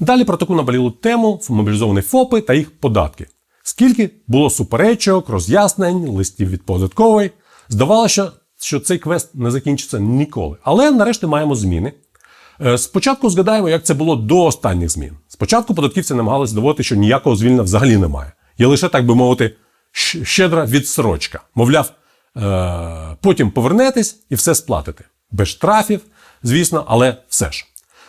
Далі про таку наболілу тему мобілізовані ФОПи та їх податки. Скільки було суперечок, роз'яснень, листів від податкової. Здавалося, що цей квест не закінчиться ніколи. Але нарешті маємо зміни. Е, Спочатку згадаємо, як це було до останніх змін. Спочатку податківці намагалися доводити, що ніякого звільнення взагалі немає. Є лише, так би мовити, щедра відсрочка. Мовляв, е, потім повернетесь і все сплатите. Без штрафів, звісно, але все ж.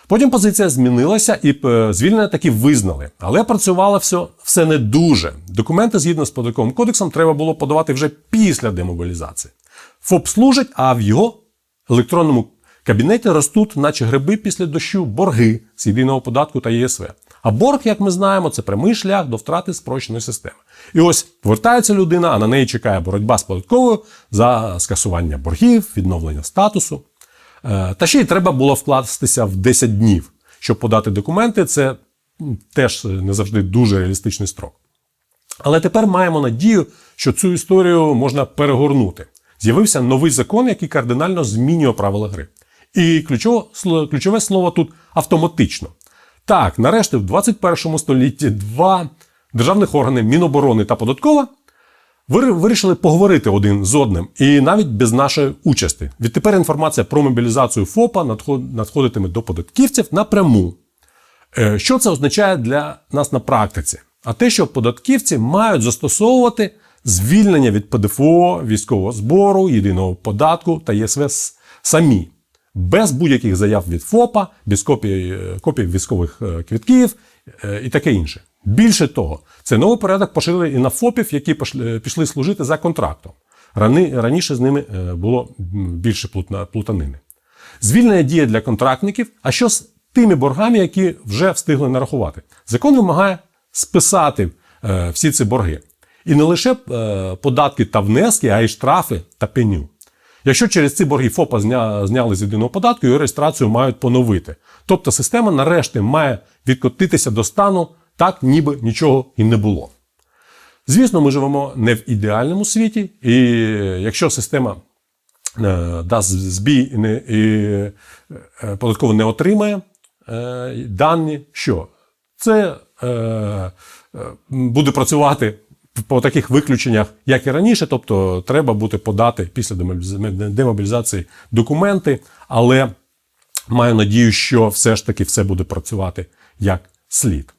Потім позиція змінилася і е, звільнення таки визнали. Але працювало все, все не дуже. Документи згідно з податковим кодексом треба було подавати вже після демобілізації. ФОП служить, а в його електронному кабінеті ростуть, наче гриби після дощу, борги з єдиного податку та ЄСВ. А борг, як ми знаємо, це прямий шлях до втрати спрощеної системи. І ось повертається людина, а на неї чекає боротьба з податковою за скасування боргів, відновлення статусу. Е, Та ще й треба було вкластися в 10 днів, щоб подати документи. Це теж не завжди дуже реалістичний строк. Але тепер маємо надію, що цю історію можна перегорнути. З'явився новий закон, який кардинально змінює правила гри. І ключове, ключове слово тут автоматично. Так, нарешті, в 21 столітті два державних органи Міноборони та Податкова вир- вирішили поговорити один з одним, і навіть без нашої участі. Відтепер інформація про мобілізацію ФОПа надходитиме до податківців напряму. Е, Що це означає для нас на практиці? А те, що податківці мають застосовувати звільнення від ПДФО, військового збору, єдиного податку та ЄСВ самі, без будь-яких заяв від ФОПа, без копій, е, копій військових е, квитків е, і таке інше. Більше того, цей новий порядок поширили і на ФОПів, які пішли служити за контрактом. Раніше з ними е, було більше плутанини. Звільнення діє для контрактників, а що з тими боргами, які вже встигли нарахувати? Закон вимагає списати е, всі ці борги. І не лише е, податки та внески, а й штрафи та пеню. Якщо через ці борги ФОПа зняли з єдиного податку, його реєстрацію мають поновити. Тобто система нарешті має відкотитися до стану так, ніби нічого і не було. Звісно, ми живемо не в ідеальному світі, і якщо система е, дасть збій і, е, податково не отримає е, дані, що це буде працювати по таких виключеннях, як і раніше, тобто треба буде подати після демобілізації документи, але маю надію, що все ж таки все буде працювати як слід.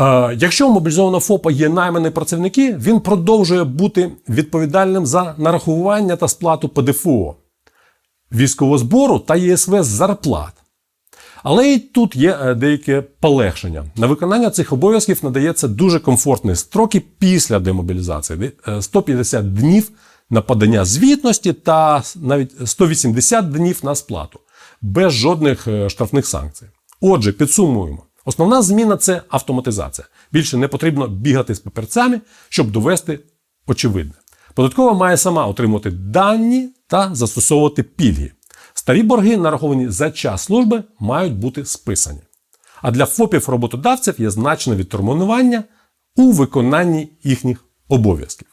Е, Якщо у мобілізованого ФОПа є наймані працівники, він продовжує бути відповідальним за нарахування та сплату ПДФО, військового збору та ЄСВ зарплат. Але і тут є е, деяке полегшення. На виконання цих обов'язків надається дуже комфортні строки після демобілізації. Е, 150 днів на подання звітності та навіть 180 днів на сплату, без жодних е, штрафних санкцій. Отже, підсумуємо. Основна зміна це автоматизація. Більше не потрібно бігати з папірцями, щоб довести очевидне. Податкова має сама отримувати дані та застосовувати пільги. Старі борги, нараховані за час служби, мають бути списані. А для ФОПів роботодавців є значне відтермінування у виконанні їхніх обов'язків.